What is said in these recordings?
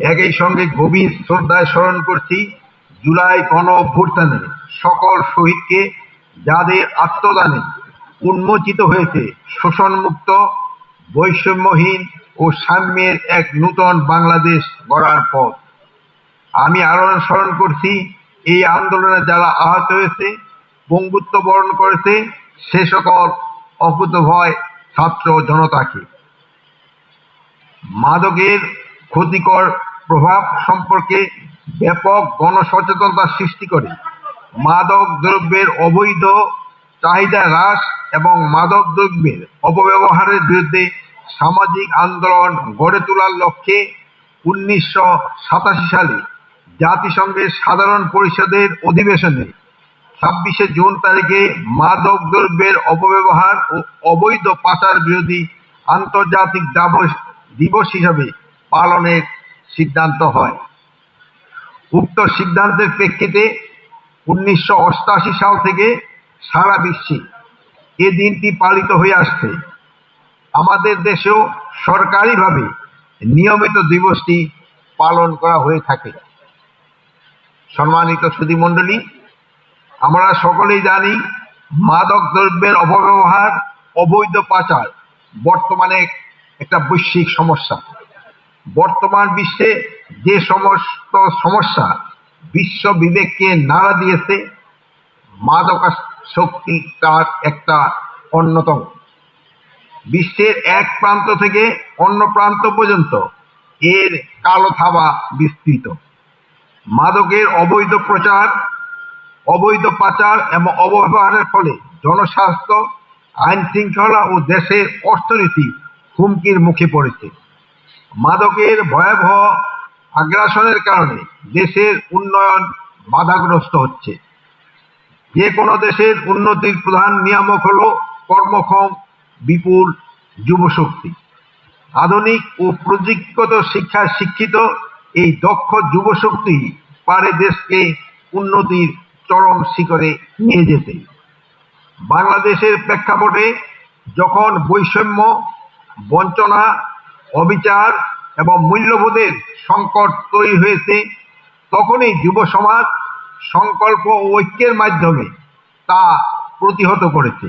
একই সঙ্গে গভীর শ্রদ্ধায় স্মরণ করছি জুলাই গণ অভ্যুত্থানে সকল শহীদকে যাদের আত্মদানে উন্মোচিত হয়েছে শোষণমুক্ত, বৈষম্যহীন ও সাম্যের এক নূতন বাংলাদেশ গড়ার পথ। আমি আরও স্মরণ করছি, এই আন্দোলনে যারা আহত হয়েছে, পঙ্গুত্ব বরণ করেছে, সে সকল অকুতভয় ছাত্র জনতাকে। মাদকের ক্ষতিকর প্রভাব সম্পর্কে ব্যাপক গণসচেতনতা সৃষ্টি করে। মাদক দ্রব্যের অবৈধ চাহিদা হ্রাস এবং মাদক দ্রব্যের অপব্যবহারের বিরুদ্ধে সামাজিক আন্দোলন গড়ে তোলার লক্ষ্যে উনিশশো সাতাশি সালে জাতিসংঘের সাধারণ পরিষদের অধিবেশনে ছাব্বিশে জুন তারিখে মাদক দ্রব্যের অপব্যবহার ও অবৈধ পাচার বিরোধী আন্তর্জাতিক দাবস- দিবস হিসাবে পালনের সিদ্ধান্ত হয়। উক্ত সিদ্ধান্তের প্রেক্ষিতে উনিশশো অষ্টাশি সাল থেকে সারা বিশ্বে এ দিনটি পালিত হয়ে আসছে। আমাদের দেশেও সরকারিভাবে নিয়মিত দিবসটি পালন করা হয়ে থাকে। সম্মানিত সুধীমণ্ডলী, আমরা সকলেই জানি মাদক দ্রব্যের অপব্যবহার, অবৈধ পাচার বর্তমানে একটা বৈশ্বিক সমস্যা। বর্তমান বিশ্বে যে সমস্ত সমস্যা বিশ্ব বিবেককে নাড়া দিয়েছে মাদকাসক্তি তার একটা অন্যতম। বিশ্বের এক প্রান্ত থেকে অন্য প্রান্ত পর্যন্ত এর কালো থাবা বিস্তৃত। মাদকের অবৈধ প্রচার, অবৈধ পাচার এবং অপব্যবহারের ফলে জনস্বাস্থ্য আইন শৃঙ্খলা ও দেশের অর্থনীতি হুমকির মুখে পড়েছে। মাদকের ভয়াবহ আগ্রাসনের কারণে দেশের উন্নয়ন বাধাগ্রস্ত হচ্ছে। যে কোনো দেশের উন্নতির প্রধান নিয়ামক হলো কর্মক্ষম, বিপুল যুবশক্তি। আধুনিক ও প্রযুক্তিগত শিক্ষায় শিক্ষিত এই দক্ষ যুবশক্তি পারে দেশকে উন্নতির চরম শিখরে নিয়ে যেতে। বাংলাদেশের প্রেক্ষাপটে যখন বৈষম্য, বঞ্চনা অবিচার এবং মূল্যবোধের সংকট তৈরি হয়েছে, তখনই যুব সমাজ সংকল্প ও ঐক্যের মাধ্যমে তা প্রতিহত করেছে।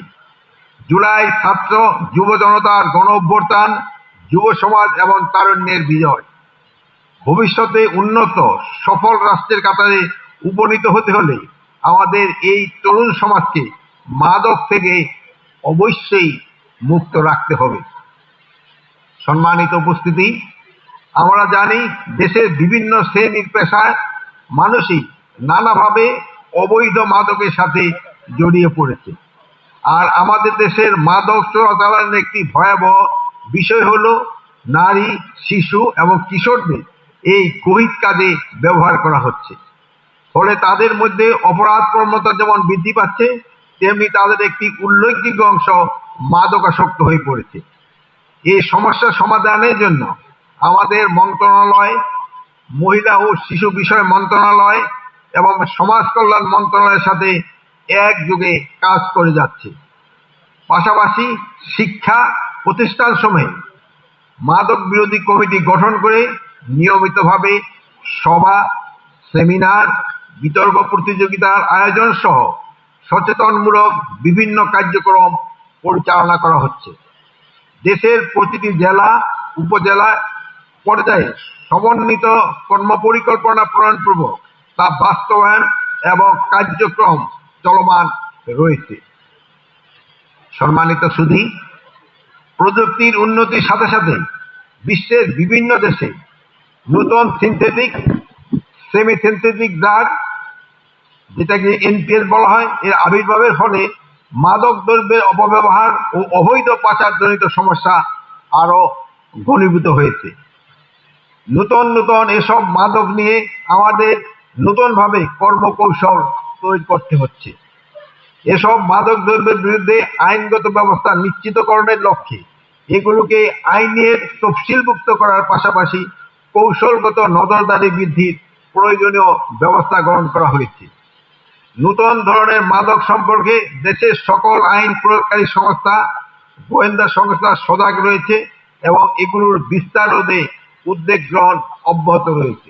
জুলাই ছাত্র যুব জনতার গণ অভ্যর্থান, যুব সমাজ এবং তারুণ্যের বিজয়। ভবিষ্যতে উন্নত, সফল রাষ্ট্রের কাতারে উপনীত হতে হলে আমাদের এই তরুণ সমাজকে মাদক থেকে অবশ্যই মুক্ত রাখতে হবে। সম্মানিত উপস্থিতি, আমরা জানি দেশের বিভিন্ন শ্রেণির পেশায় মানুষই নানাভাবে অবৈধ মাদকের সাথে জড়িয়ে পড়েছে। আর আমাদের দেশের মাদক চোরাচালানের একটি ভয়াবহ বিষয় হলো নারী, শিশু এবং কিশোরদের এই গহিত কাজে ব্যবহার করা হচ্ছে। ফলে তাদের মধ্যে অপরাধ প্রবণতা যেমন বৃদ্ধি পাচ্ছে, তেমনি তাদের একটি উল্লেখযোগ্য অংশ মাদকাসক্ত হয়ে পড়েছে। এই সমস্যা সমাধানের জন্য আমাদের মন্ত্রণালয়, মহিলা ও শিশু বিষয় মন্ত্রণালয় এবং সমাজ কল্যাণ মন্ত্রণালয়ের সাথে একযোগে কাজ করে যাচ্ছে। পাশাপাশি শিক্ষা প্রতিষ্ঠান সময়ে মাদক বিরোধী কমিটি গঠন করে নিয়মিতভাবে সভা, সেমিনার, বিতর্ক প্রতিযোগিতার আয়োজন সহ সচেতনমূলক বিভিন্ন কার্যক্রম পরিচালনা করা হচ্ছে। দেশের প্রতিটি জেলা, উপজেলা পর্যায়ে সমন্বিত কর্মপরিকল্পনা প্রণয়নপূর্বক তা বাস্তবায়ন এবং কার্যক্রম চলমান রয়েছে। সম্মানিত সুধী, প্রযুক্তির উন্নতির সাথে সাথে বিশ্বের বিভিন্ন দেশে নতুন সিনথেটিক সেমি সিনথেটিক ড্রাগ যেটাকে এনপিএস বলা হয়, এর আবির্ভাবের ফলে মাদক দ্রব্যের অপব্যবহার ও অবৈধ পাচারজনিত সমস্যা আরও ঘনীভূত হয়েছে। নতুন নতুন এসব মাদক নিয়ে আমাদের নতুনভাবে কর্মকৌশল তৈরি করতে হচ্ছে। এসব মাদক দ্রব্যের বিরুদ্ধে আইনগত ব্যবস্থা নিশ্চিতকরণের লক্ষ্যে এগুলোকে আইনের তফসিলভুক্ত করার পাশাপাশি কৌশলগত নজরদারি বৃদ্ধির প্রয়োজনীয় ব্যবস্থা গ্রহণ করা হয়েছে। নতুন ধরনের মাদক সম্পর্কে দেশের সকল আইন প্রয়োগকারী সংস্থা, গোয়েন্দা সংস্থা সজাগ রয়েছে এবং এগুলোর বিস্তার রোধে উদ্বেগ গ্রহণ অব্যাহত রয়েছে।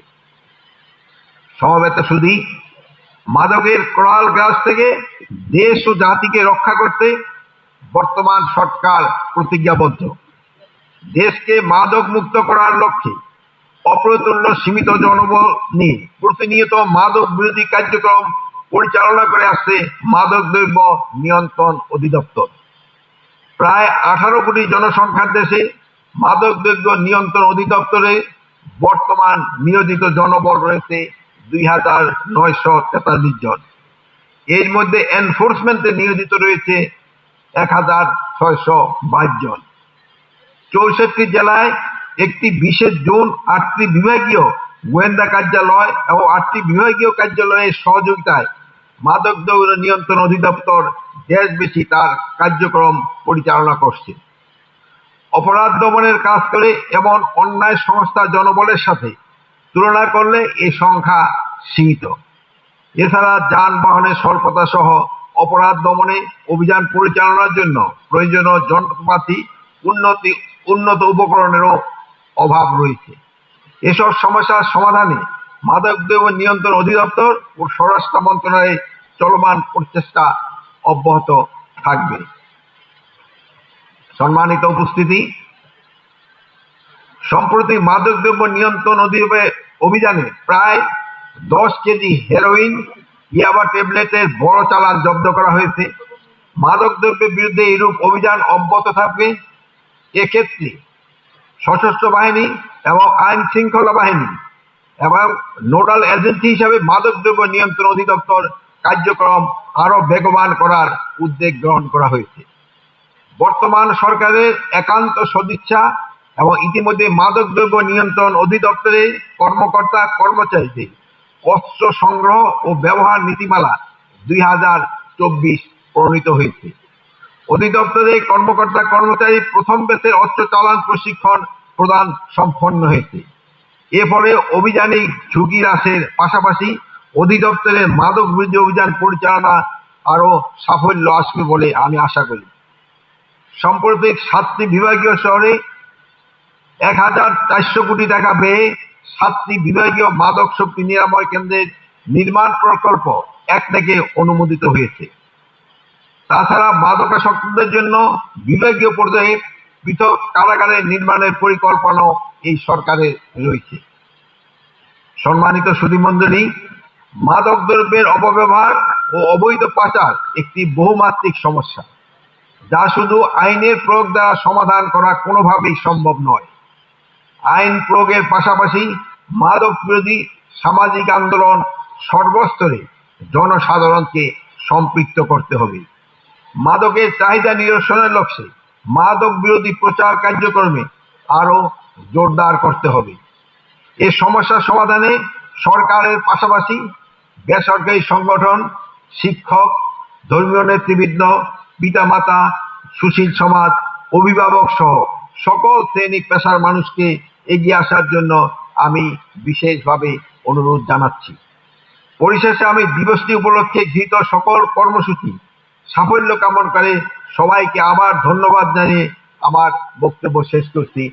সমবেত শুধু মাদকের করাল গ্রাস থেকে দেশ ও জাতিকে রক্ষা করতে বর্তমান সরকার প্রতিজ্ঞাবদ্ধ। দেশকে মাদক মুক্ত করার লক্ষ্যে অপ্রতুল্য সীমিত জনবল নিয়ে প্রতিনিয়ত মাদক বিরোধী কার্যক্রম পরিচালনা করে আসছে মাদক দ্রব্য নিয়ন্ত্রণ অধিদপ্তর। প্রায় আঠারো কোটি জনসংখ্যার দেশে মাদক দ্রব্য নিয়ন্ত্রণ অধিদপ্তরে বর্তমান নিয়োজিত জনবল রয়েছে দুই হাজার নয়শো তেতাল্লিশ জন। এর মধ্যে এনফোর্সমেন্টে নিয়োজিত রয়েছে এক হাজার ছয়শো বাইশ জন। চৌষট্টি জেলায় একটি বিশেষ জোন, আটটি বিভাগীয় গোয়েন্দা কার্যালয় এবং আটটি বিভাগীয় কার্যালয়ের সহযোগিতায় মাদক দ্রব্য নিয়ন্ত্রণ অধিদপ্তর দেশব্যাপী তার কার্যক্রম পরিচালনা করছে। অপরাধ দমনের কাজ করে এমন অন্যায় সংস্থা জনবলের সাথে তুলনা করলে এই সংখ্যা সীমিত। এছাড়া যানবাহনের স্বল্পতা সহ অপরাধ দমনে অভিযান পরিচালনার জন্য প্রয়োজনীয় যন্ত্রপাতি, উন্নতি, উন্নত উপকরণেরও অভাব রয়েছে। এসব সমস্যার সমাধানে মাদক দ্রব্য নিয়ন্ত্রণ অধিদপ্তর ও স্বরাষ্ট্র মন্ত্রণালয়ের চলমান প্রচেষ্টা অব্যাহত থাকবে। সম্মানিত উপস্থিতি, সম্প্রতি মাদক দ্রব্য নিয়ন্ত্রণ অভিযানে প্রায় দশ কেজি হেরোইন, ইয়াবা ট্যাবলেটের বড় চালান জব্দ করা হয়েছে। মাদক দ্রব্যের বিরুদ্ধে এরূপ অভিযান অব্যাহত থাকবে। এক্ষেত্রে সশস্ত্র বাহিনী এবং আইন শৃঙ্খলা বাহিনী এবং নোডাল এজেন্সি হিসাবে মাদক দ্রব্য নিয়ন্ত্রণ অধিদপ্তর কার্যক্রম আরও বেগবান করার উদ্যোগ গ্রহণ করা হয়েছে। বর্তমান সরকারের একান্ত সদিচ্ছা এবং ইতিমধ্যে মাদক দ্রব্য নিয়ন্ত্রণ অধিদপ্তরের কর্মকর্তা কর্মচারীদের অস্ত্র সংগ্রহ ও ব্যবহার নীতিমালা দুই হাজার চব্বিশ প্রণীত হয়েছে। অধিদপ্তরের কর্মকর্তা কর্মচারী প্রথম বেসের অস্ত্র চালান প্রশিক্ষণ প্রদান সম্পন্ন হয়েছে। এর ফলে অভিযানিক ঝুঁকি হ্রাসের পাশাপাশি অধিদপ্তরের মাদক বিরোধী অভিযান পরিচালনা আরও সাফল্য আসবে বলে আমি আশা করি। সাম্প্রতিক সাতটি বিভাগীয় শহরে এক হাজার চারশো কোটি টাকা ব্যয়ে সাতটি বিভাগীয় মাদক শক্তি নিরাময় কেন্দ্রের নির্মাণ প্রকল্প এক থেকে অনুমোদিত হয়েছে। তাছাড়া মাদকাসক্তদের জন্য বিভাগীয় পর্যায়ে পৃথক কারাগারের নির্মাণের পরিকল্পনাও এই সরকারের রয়েছে। সম্মানিত সুধীমণ্ডলী, মাদক দ্রব্যের অপব্যবহার ও অবৈধ পাচার একটি বহুমাত্রিক সমস্যা, যা শুধু আইনের প্রয়োগ দ্বারা সমাধান করা কোনোভাবেই সম্ভব নয়। আইন প্রয়োগের পাশাপাশি মাদক বিরোধী সামাজিক আন্দোলন সর্বস্তরে জনসাধারণকে সম্পৃক্ত করতে হবে। মাদকের চাহিদা নিরসনের লক্ষ্যে মাদক বিরোধী প্রচার কার্যক্রমে আরও জোরদার করতে হবে। এ সমস্যার সমাধানে সরকারের পাশাপাশি বেসরকারি সংগঠন, শিক্ষক, ধর্মীয় নেতৃবৃন্দ, পিতামাতা, সুশীল সমাজ, অভিভাবক সহ সকল শ্রেণি পেশার মানুষকে এগিয়ে আসার জন্য আমি বিশেষভাবে অনুরোধ জানাচ্ছি। পরিশেষে আমি দিবসটি উপলক্ষে গৃহীত সকল কর্মসূচি সাফল্য কামনা করে সবাইকে আবার ধন্যবাদ জানিয়ে আমার বক্তব্য শেষ করছি।